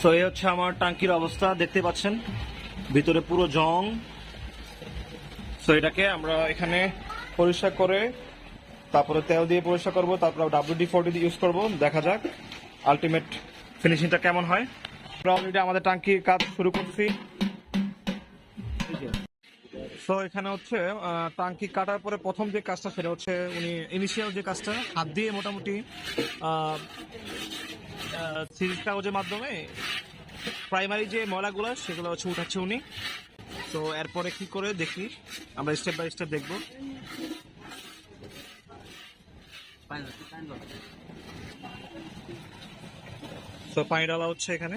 So এই হচ্ছে আমার টাঙ্কির অবস্থা, দেখতে পাচ্ছেন? ভিতরে পুরো জং। সো এটাকে আমরা এখানে পরিষ্কার করে তারপরে তেল দিয়ে পরিষ্কার করব, তারপর ডাব্লিউডি ফোরটি দিয়ে ইউজ করব, দেখা যাক আলটিমেট ফিনিশিংটা কেমন হয়। আমরা অলরেডি আমাদের টাঙ্কির কাজ শুরু করছি। সো এখানে হচ্ছে টাঙ্কি কাটার পরে প্রথম যে কাজটা সেটা হচ্ছে উনি ইনিশিয়াল যে কাজটা, হাত দিয়ে মোটামুটি সিরিজ কাগজের মাধ্যমে প্রাইমারি যে ময়লাগুলো, সেগুলো হচ্ছে উঠাচ্ছে উনি। তো এরপরে কি করে দেখি, আমরা স্টেপ বাই স্টেপ দেখব। তো পানি ডালা হচ্ছে এখানে।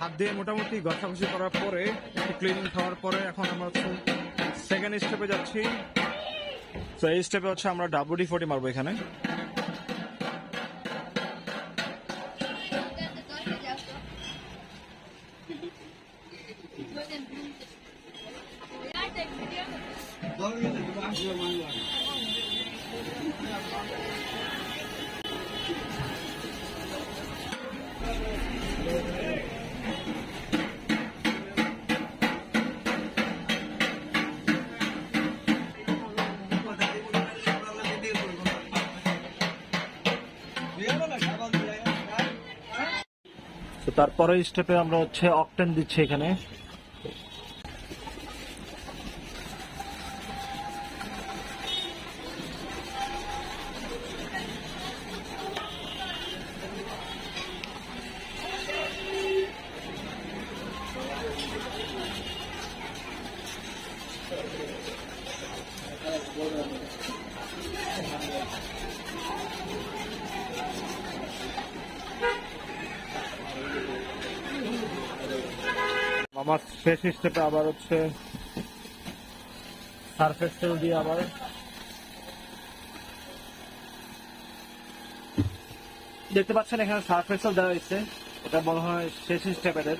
হাত দিয়ে মোটামুটি ঘষাঘষি করার পরে একটু ক্লিনিং খাওয়ার পরে এখন আমরা হচ্ছে সেকেন্ড স্টেপে যাচ্ছি। তো এই স্টেপে হচ্ছে আমরা ডাব্লিউডি ফোর্টি মারবো এখানে। তারপরে স্টেপে আমরা হচ্ছে অকটেন দিচ্ছি এখানে। আমার শেষ স্টেপে আবার হচ্ছে সারফেস তেল দিয়ে আবার দেখতে পাচ্ছেন এখানে সারফেস তেল দেওয়া হয়েছে। এটা মনে হয় শেষ স্টেপ এদের